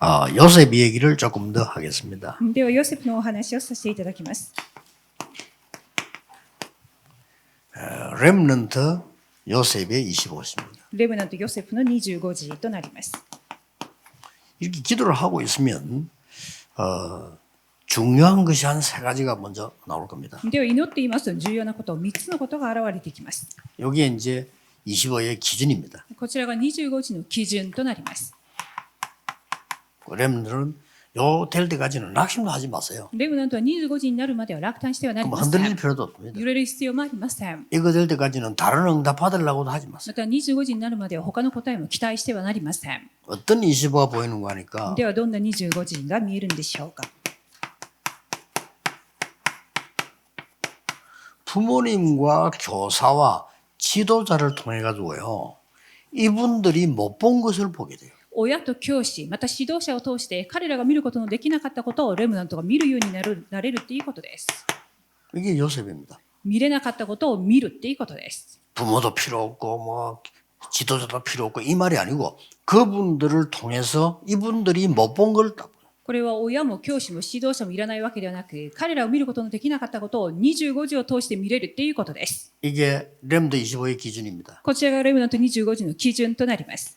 어, 요셉 얘기를 조금 더 하겠습니다. ではヨセフのお話をさせていただきます。 어, 렘넌트 요셉의 25시입니다. レムナントヨセフの25時となります。 이렇게 기도를 하고 있으면 어, 중요한 것이 한 세 가지가 먼저 나올 겁니다. では祈っていますと重要なこと、3つのことが現れてきます。 여기에 이제 25의 기준입니다. こちらが25時の基準となります。 렘넌트는 요 될 때까지는 낙심도 하지 마세요. レムナントは25時になるまでは落胆してはなり 그럼 ませ 흔들릴 ん。 필요도 없습니다. 揺れる必要もありません。 이거 될 때까지는 다른 응답 받으려고도 하지 마세요. また25時になるまでは他の答えも期待してはなりません。 어떤 25가 보이는 거 하니까 ではどんな25時が見えるんでしょうか。 부모님과 교사와 지도자를 통해 가지고요. 이분들이 못 본 것을 보게 돼요. 親と教師、また指導者を通して彼らが見ることのできなかったことをレムナントが見るようになるなれるっていうことです。 이게 요셉입니다. 見れなかったことを見るっていうことです。 부모도 필요 없고 뭐 지도자도 필요 없고 이 말이 아니고 그분들을 통해서 이분들이 못 본 걸 これは親も教師も指導者もいらないわけではなく、彼らを見ることのできなかったことを25時を通して見れるっていうことです。 이게 렘드 25의 기준입니다. こちらがレムナント25時の基準となります。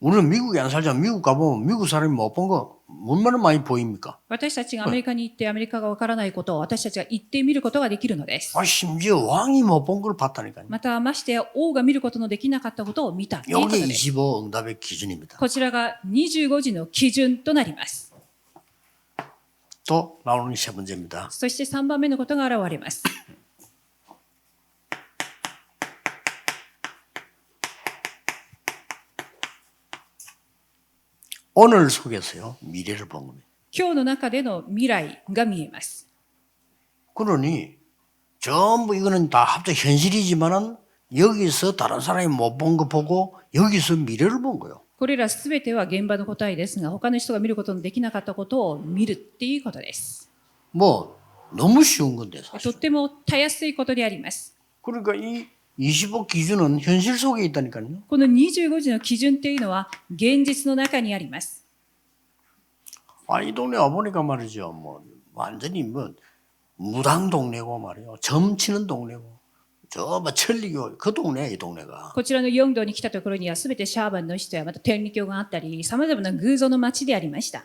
우리는 미국에 안 살지만 미국 가보면 미국 사람이 못 본 거 얼마나 많이 보입니까? 私たちがアメリカに行ってアメリカがわからないことを私たちが行ってみることができるのです。 아, 심지어 왕이 못 본 걸 봤다니까요. またましてや王が見ることのできなかったことを見たということ 여기 です。 25 응답의 기준입니다. こちらが25時の基準となります。 또 나오는 세 번째입니다. そして3番目のことが現れます。 오늘 속에서요 미래를 본 겁니다. 今日の中での未来が見えます。 그러니 전부 이거는 다 합쳐 현실이지만은 여기서 다른 사람이 못 본 거 보고 여기서 미래를 본 거예요. これらすべては現場の答えですが、他の人が見ることのできなかったことを見るっていうことです。 뭐 너무 쉬운 건데 と 사실. ってもたやすいことであります。 그러니까 이 25 기준은 현실 속에 있다니까요. この25時の基準っていうのは現実の中にあります。 아, 이 동네 와보니까 말이죠. 뭐, 완전히 뭐, 무당 동네고 말이에요. 점치는 동네고. 저, 뭐, 천리교, 그 동네, 이 동네가. こちらの4道に来たところにはすべてシャーバンの人やまた天理教があったり、様々な偶像の町でありました。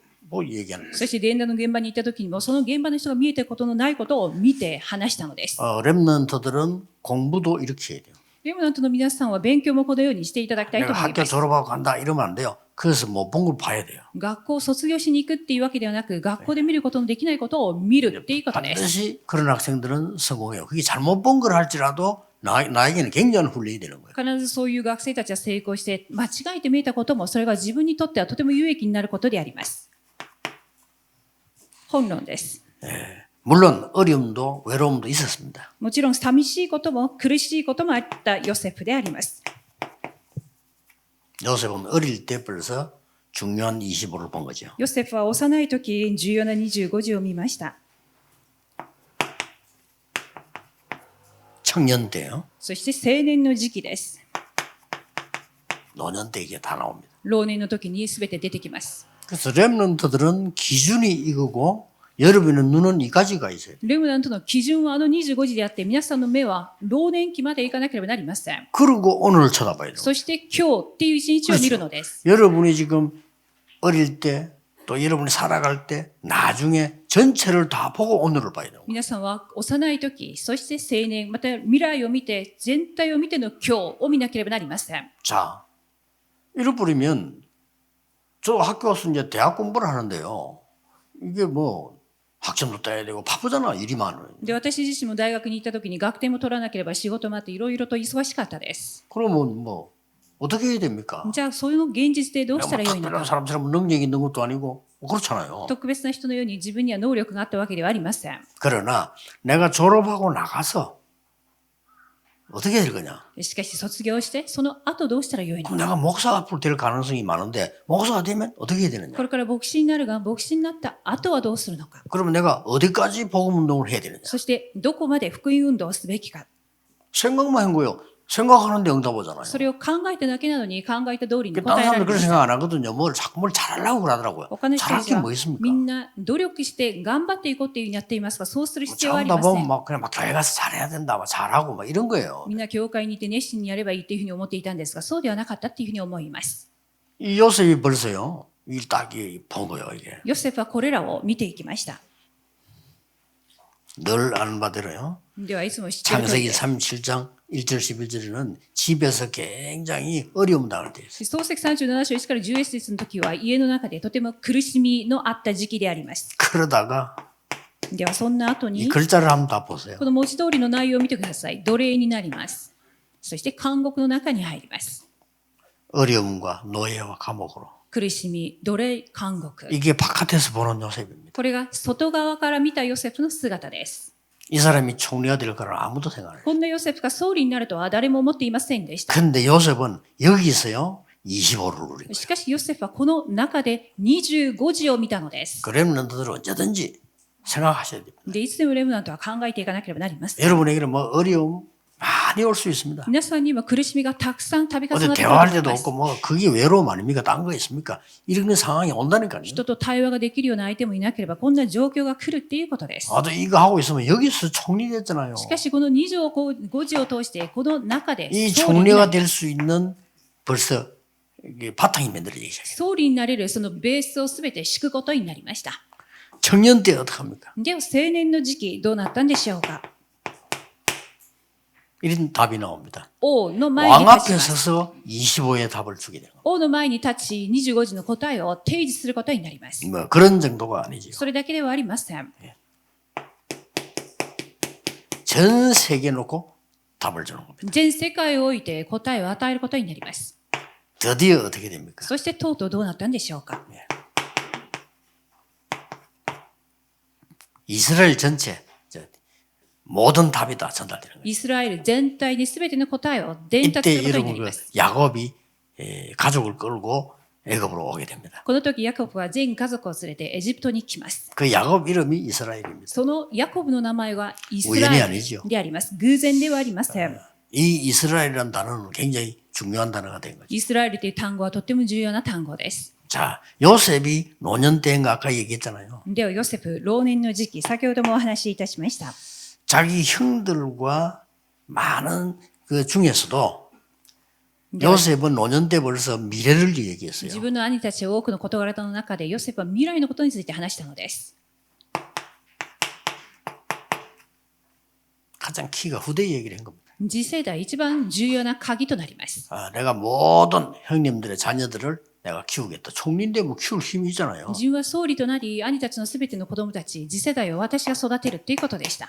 거 뭐 얘기하는 거예요. そして伝道の現場に行った時にも、その現場の人が見えたことのないことを見て話したのです。 어, 랩런트들은 공부도 이렇게 해야 돼요. レムナントの皆さんは勉強もこのようにしていただきたいと 내가 思い 학교 ます。 졸업하고 간다 이러면 안 돼요. 그래서 못 본 걸 봐야 돼요. 学校を卒業しに行くっていうわけではなく、学校で見ることのできないことを見るっていうことです。 반드시 그런 학생들은 성공해요. 그게 잘못 본 걸 할지라도 나, 나에게는 굉장한 훈련이 되는 거예요. 必ずそういう学生たちは成功して、間違えて見えたことも、それが自分にとってはとても有益になることであります。 本論です。 물론 어려움도 외로움도 있었습니다. もちろん寂しいことも苦しいこともあったヨセフであります。 요셉은 어릴 때 벌써 중요한 25를 본 거죠. ヨセフは幼い時、重要な25時を見ました。 청년 때요. そして青年の時期です。 노년 때 이게 다 나옵니다. 老年の時に全て出てきます。 그래서 랩런트들은 기준이 이거고 여러분의 눈은 이까지가 있어요. レムナントの基準はあの25時であって、皆さんの目は老年期まで行かなければなりません。 그리고 오늘을 쳐다봐야 돼요. そして今日っていう一日を見るのです。 여러분이 지금 어릴 때 또 여러분이 살아갈 때 나중에 전체를 다 보고 오늘을 봐야 돼요. 皆さんは幼い時、そして青年、また未来を見て、全体を見ての今日を見なければなりません。 자, 이를 뿌리면 저 학교 와서 이제 대학 공부를 하는데요. 이게 뭐 학점도 따야 되고 바쁘잖아 일이 많아요. で、私自身も大学に行った時に学点も取らなければ仕事もあっていろいろと忙しかったです。 그러면 뭐 어떻게 해야 됩니까? じゃあ、そういうの現実でどう 내가 したら 뭐 よいの 특별한 か。 사람처럼 능력이 있는 것도 아니고 뭐 그렇잖아요. 特別な人のように自分には能力があったわけではありません。 그러나 내가 졸업하고 나가서 어떻게 해야 될 거냐? しかし卒業して、その後どうしたらよいの 그럼 か。 내가 목사가 앞으로 될 가능성이 많은데 목사가 되면 어떻게 해야 되느냐? これから牧師になるが、牧師になった後はどうするのか。 그러면 내가 어디까지 복음 운동을 해야 되느냐? そして、どこまで福音運動をすべきか。 생각만 한 거요. 생각하는데 응답 오잖아요. それを考えただけなのに考えた通りに 그 答 다른 えられ 사람들 る 그런 。 생각 안 하거든요. 뭘 자꾸 뭘 잘하려고 그러더라고요. 他の人 잘할 たち 게 は 뭐 있습니까? みんな努力して頑張っていこうっていうふうにやっていますが、そうする 뭐 必要はあり 처음 ませ 보면 ん。 막 그냥 막 교회 가서 잘해야 된다, 막 잘하고 막 이런 거예요. みんな教会にいて熱心にやればいいっていうふうに思っていたんですが、そうではなかったっていうふうに思います。 이 요셉이 벌써요. 이딱본 거예요, 이게. ヨセフはこれらを見ていきました。 늘 아는 바대로요. では、いつも知っている通り 창세기 で 37장 1절 11절에는 집에서 굉장히 어려움 당할 때 있어요. 創世37章1から11節の時は家の中でとても苦しみのあった時期であります。 그러다가 ではそんな後 이 に 글자를 한번 다 보세요. この文字通りの内容を見てください。奴隷になります。そして監獄の中に入ります。 어려움과 노예와 감옥으로. 苦しみ、奴隷、監獄。 이게 바깥에서 보는 요셉입니다. これが外側から見たヨセフの姿です。 이 사람이 총리가 될 거라 아무도 생각 안 해요. こんなヨセフが総理になるとは誰も思っていませんでした。 근데 요셉은 여기서요 25를 누린 거예요. しかしヨセフはこの中で25時を見たのです。 그 렘넌트들은 언제든지 생각하셔야 됩니다. で、いつでもレムナントは考えていかなければなりません。 여러분에게는 뭐 어려움 많이 올 수 있습니다. 皆さんには苦しみがたくさん度重 어디 なってくると 대화할 思い 때도 ます 없고 뭐 그게 외로움 아닙니까? 딴 거 있습니까? 이런 상황이 온다니까요. 人と対話ができるような相手もいなければこんな状況が来るっていうことです。 아도 이거 하고 있으면 여기서 총리 됐잖아요. しかしこの2条5時を通してこの中で 이 総理にな 총리가 り 될 수 있는 벌써 이게 바탕이 만들어지기 시작해요. 総理になれるそのベースをすべて敷くことになりました。 청년 때 어떡합니까? では青年の時期どうなったんでしょうか 이런 답이 나옵니다. 王の前に 왕 立ち 앞에 ます 서서 25의 답을 주게 되는 겁니다. 王の前に立ち25時の答えを提示することになります。 뭐 그런 정도가 아니지요. それだけではありません。 전 세계 놓고 답을 주는 겁니다. 全世界を置いて答えを与えることになります。 드디어 어떻게 됩니까? そしてとうとうどうなったんでしょうか 이스라엘 전체 저, 모든 답이 다 전달되는 거예요. イスラエル全体に全ての答えを伝達す 이때 ることにな 여러분 り 그 ます。 야곱이 에, 가족을 끌고 애굽으로 오게 됩니다. この時ヤコブは全家族を連れてエジプトに来ます。 그 야곱 이름이 이스라엘입니다. そのヤコブの名前はイス 우연이 ラエ 아니죠. ルであります。偶然ではありません。 이 이스라엘이라는 단어는 굉장히 중요한 단어가 된 거죠. イスラエルという単語はとても重要な単語です。 자, 요셉이 노년 때인가 아까 얘기했잖아요. ではヨセフ、老年の時期、先ほどもお話しいたしました。 자기 형들과 많은 그 중에서도 では 요셉은 노년 때 벌써 미래를 얘기했어요. 自分の兄たち多くの事柄の中でヨセフは未来のことについて話したのです。 가장 키가 후대 얘기를 한 겁니다. 次世代一番重要な鍵となります。 아, 내가 모든 형님들의 자녀들을 내가 키우겠다. 총리인데 뭐 키울 힘이 있잖아요. 自分は総理となり、兄たちのすべての子供たち、次世代を私が育てるということでした。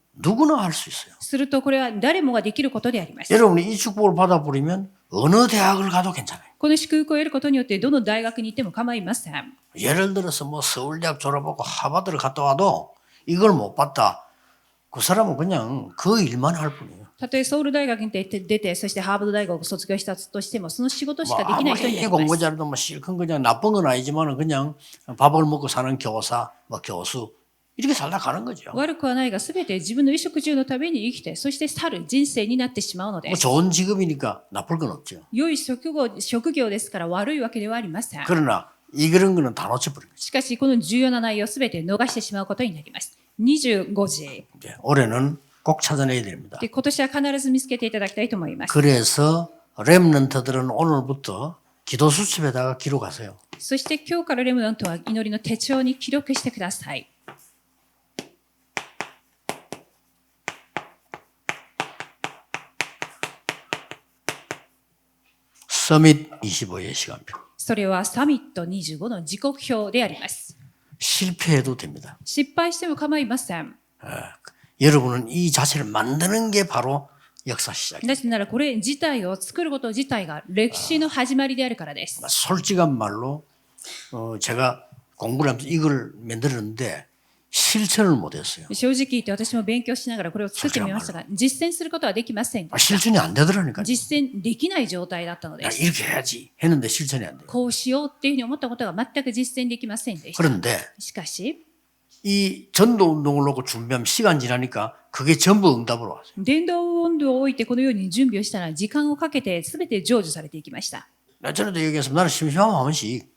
누구나 할 수 있어요. するとこれは誰もができることであります。 여러분이 이 축복을 받아버리면 어느 대학을 가도 괜찮아요. この祝福を得ることによってどの大学に行っても構いません。 예를 들어서 뭐 서울대학 졸업하고 하버드를 갔다 와도 이걸 못 봤다. 그 사람은 그냥 그 일만 할 뿐이에요. たとえソウル大学に出て出てそしてハーバード大学を卒業したとしてもその仕事し 뭐 かできない人に 아무리 なります 공부 잘해도 뭐 실컷 그냥 나쁜 건 아니지만 그냥 밥을 먹고 사는 교사, 뭐 교수 이렇게 살다 가는 거죠. 悪くはないが全て自分の衣食住のために生きてそして去る人生になってしまうので 뭐 す 좋은 직업이니까 나쁠 건 없죠. 良い職業職業ですから悪いわけではありません 그러나 이 그런 거는 다 놓쳐버린 거죠. しかしこの重要な内容すべて逃してしまうことになります25時 이제 올해는 꼭 찾아내야 됩니다. で今年は必ず見つけていただきたいと思います 그래서 렘넌트들은 오늘부터 기도 수첩에다가 기록하세요. そして今日からレムナントは祈りの手帳に記録してください 서밋 25의 시간표. それはサミット25の時刻表であります 실패해도 됩니다. 失敗しても構いません 여러분은 이 자체를 만드는 게 바로 역사 시작입니다. なぜならこれ自体を作ること自体が歴史の始まりであるからです 솔직한 말로 어, 제가 공부를 하면서 이걸 만들었는데 실천을 못했어요. 正直言って私も勉強しながらこれを作ってみましたが実践することはできません 아, 실천이 안 되더라니까요. 実践できない状態だったので 야, す 이렇게 해야지 했는데 실천이 안 돼요. こうしようっていうふうに思ったことが全く実践できませんでした 그런데 しかし 이 전도 운동을 놓고 준비하면 시간 지나니까 그게 전부 응답으로 왔어요. 電動温度を置いてこのように準備をしたら時間をかけて全て成就されていきました 나 전에도 얘기했으면 나는 심심하면 한 번씩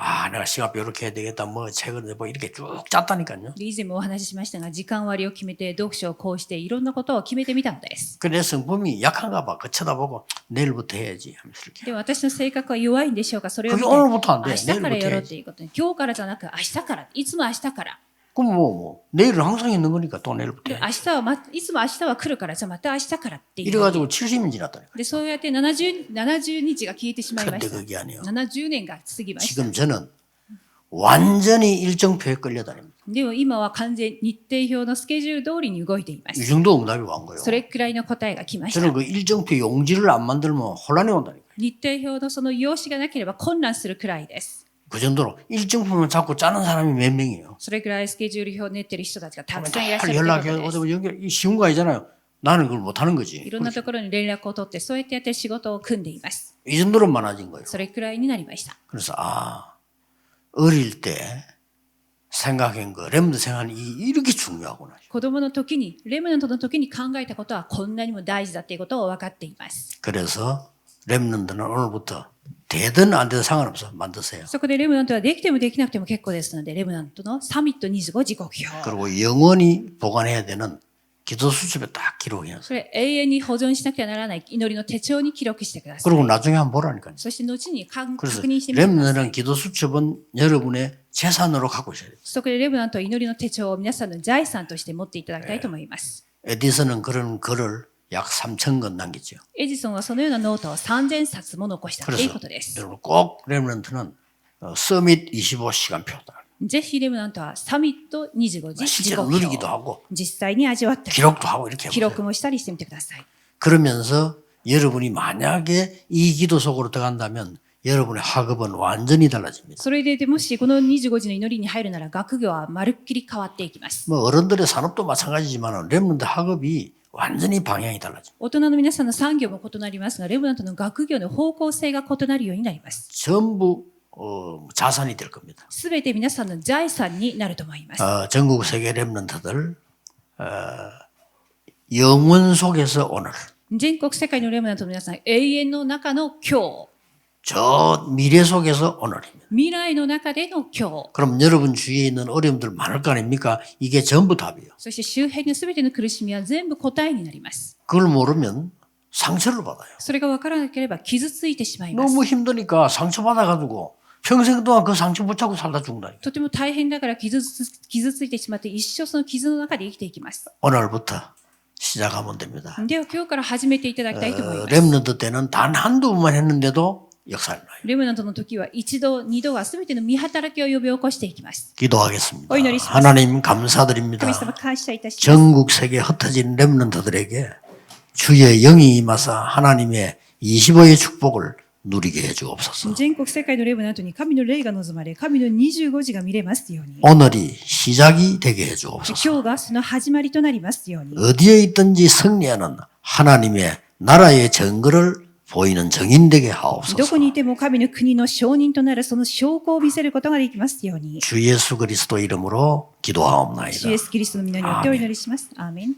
아 내가 시간표 이렇게 해야 되겠다 뭐 책을 뭐 이렇게 쭉 짰다니까요. で以前もお話ししましたが時間割を決めて読書をこうしていろんなことを決めてみたのです 그내 성품이 약한가 봐. 그 쳐다보고 내일부터 해야지 하면서 이렇게. で私の性格は弱いんでしょうかそれを見 그게 て 오늘부터 안 明 돼. 日からやろう 내일부터 って 해야지. いうことに今日からじゃなく明日からいつも明日から 그럼 뭐, 뭐 내일은 항상 있는 거니까 또 내일부터 で 해. 明日は、ま、いつも明日は来るからじゃあまた明日からっていう 이래가지고 70년 지났다니까. でそうやって 70, 70日が消えてしまいま 근데 した 그게 아니에요. 70年が過ぎました 지금 저는 완전히 일정표에 끌려다닙니다. でも今は完全日程表のスケジュール通りに動いていま 이 す 정도 응답이 온 거예요. それくらいの答えが来ました 저는 그 일정표 용지를 안 만들면 혼란이 온다니까. 日程表のその用紙がなければ混乱するくらいです 그 정도로 일정표만 자꾸 짜는 사람이 몇 명이에요. それくらいスケジュール表を練ってる人たちがたくさんいらっしゃ 잘 るというこ 연락해. とです 어디 연결, 이 쉬운 거 아니잖아요. 나는 그걸 못하는 い 거지. ろんなところに連絡を取ってそうやってやって仕事を組んでいます 이 정도로 많아진 거예요. それくらいになりました 그래서 아 어릴 때 생각한 거 렘드 생활이 이렇게 중요하구나. 子供の時にレムナントの時に考えたことはこんなにも大事だっていうことを分かっています 그래서 렘넌트는 오늘부터 되든 안 되든 상관없어 만드세요. そこでレムナントはできてもできなくても結構ですのでレムナントのサミット25時刻表 그리고 영원히 보관해야 되는 기도 수첩에 딱 기록해놨어요. それ永遠に保存しなくてはならない祈りの手帳に記録してください 그리고 나중에 한번 보라니까요. そして後にかん 그래서 確認してみてください 렘넌트는 기도 수첩은 여러분의 재산으로 갖고 있어야 돼요. そこでレムナントは祈りの手帳を皆さんの財産として持っていただきたいと思います。 에디슨은 그런 글을 약 3천 권 남겼죠. エジソンはそのようなノートを3000冊も残したという 그래서 ことです。 여러분 꼭 렘넌트는 어, 서밋 25시간표다. ぜひレムナントはサミット25時時 실제로 刻 누리기도 表 하고 実際に味わったり 기록도 하고 이렇게 記 해보세요. 録もしたりしてみてください。 그러면서 여러분이 만약에 이 기도 속으로 들어간다면 여러분의 학업은 완전히 달라집니다. それでもしこの25時の祈りに入るなら学業はまるっきり変わっていきます。 뭐 어른들의 산업도 마찬가지지만 렘넌트 학업이 완전히 방향이 달라집니다. 大人の皆さんの産業も異なりますが、レムナントの学業の方向性が異なるようになります。 전부 어, 자산이 될 겁니다. すべて皆さんの財産になると思います。 어, 전국 세계 렘넌트들 어, 영원 속에서 오늘 全国世界のレムナントの皆さん、永遠の中の今日。 저 미래 속에서 오늘입니다. 未来の中での今日。 그럼 여러분 주위에 있는 어려움들 많을 거 아닙니까? 이게 전부 답이에요. そして周辺のすべての苦しみは全部答えになります。 그걸 모르면 상처를 받아요. それが分からなければ傷ついてしまいます。 너무 힘드니까 상처 받아가지고 평생 동안 그 상처 붙잡고 살다 죽는다니까. とても大変だから傷つ傷ついてしまって一生その傷の中で生きていきます。 오늘부터 시작하면 됩니다. では今日から始めていただきたいと思い 어, ます。 렘넌트 때는 단 한두 번만 했는데도 역사를 나요. レムナントの時は一度、二度はすべての見働きを呼び起こしていきます。 기도하겠습니다. 어이, 너리 하나님 감사드립니다. 神様感謝いたします。 전국 세계 흩어진 렘넌트들에게 주의 영이 임하사 하나님의 25의 축복을 누리게 해주옵소서. 全国世界のレムナントに神の霊が望まれ、神の25時が見れますように。 오늘이 시작이 되게 해주옵소서. 今日がその始まりとなりますように。 어디에 있든지 승리하는 하나님의 나라의 증거를 보이는 정인 되게 ど 하옵소서. こにいても神の国の証人となるその証拠を見せることができますように。 주 예수 그리스도 이름으로 主 기도하옵나이다. イエスキリストの皆によってお祈りします。アーメン。